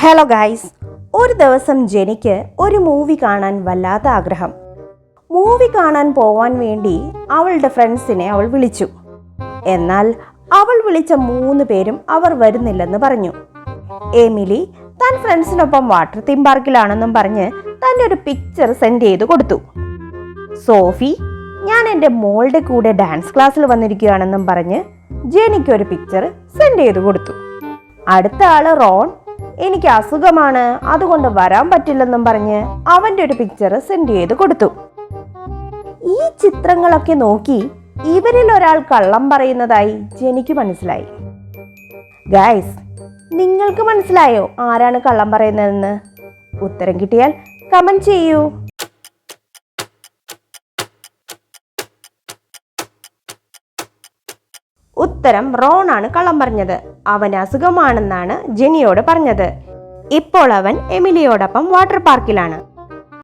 Hello guys ഒരു ദിവസം ജെനിക്ക് ഒരു മൂവി കാണാൻ വല്ലാത്ത ആഗ്രഹം. മൂവി കാണാൻ പോവാൻ വേണ്ടി അവളുടെ ഫ്രണ്ട്സിനെ അവൾ വിളിച്ചു. എന്നാൽ അവൾ വിളിച്ച മൂന്ന് പേരും അവർ വരുന്നില്ലെന്ന് പറഞ്ഞു. എമിലി താൻ ഫ്രണ്ട്സിനൊപ്പം വാട്ടർ തീം പാർക്കിലാണെന്നും പറഞ്ഞ് തന്റെ ഒരു പിക്ചർ സെൻഡ് ചെയ്ത് കൊടുത്തു. സോഫി ഞാൻ എന്റെ മോളുടെ കൂടെ ഡാൻസ് ക്ലാസ്സിൽ വന്നിരിക്കുകയാണെന്നും പറഞ്ഞ് ജെനിക്ക് ഒരു പിക്ചർ സെൻഡ് ചെയ്ത് കൊടുത്തു. അടുത്ത ആൾ റോൺ എനിക്ക് അസുഖമാണ് അതുകൊണ്ട് വരാൻ പറ്റില്ലെന്നും പറഞ്ഞ് അവന്റെ ഒരു പിക്ചർ സെൻഡ് ചെയ്ത് കൊടുത്തു. ഈ ചിത്രങ്ങളൊക്കെ നോക്കി ഇവരിൽ ഒരാൾ കള്ളം പറയുന്നതായി ജനിക്ക് മനസ്സിലായി. ഗായ്സ് നിങ്ങൾക്ക് മനസ്സിലായോ ആരാണ് കള്ളം പറയുന്നതെന്ന്? ഉത്തരം കിട്ടിയാൽ കമന്റ് ചെയ്യൂ. ഉത്തരം റോൺ ആണ് കള്ളം പറഞ്ഞത്. അവൻ അസുഖമാണെന്നാണ് ജെനിയോട് പറഞ്ഞത്. ഇപ്പോൾ അവൻ എമിലിയോടൊപ്പം വാട്ടർ പാർക്കിലാണ്.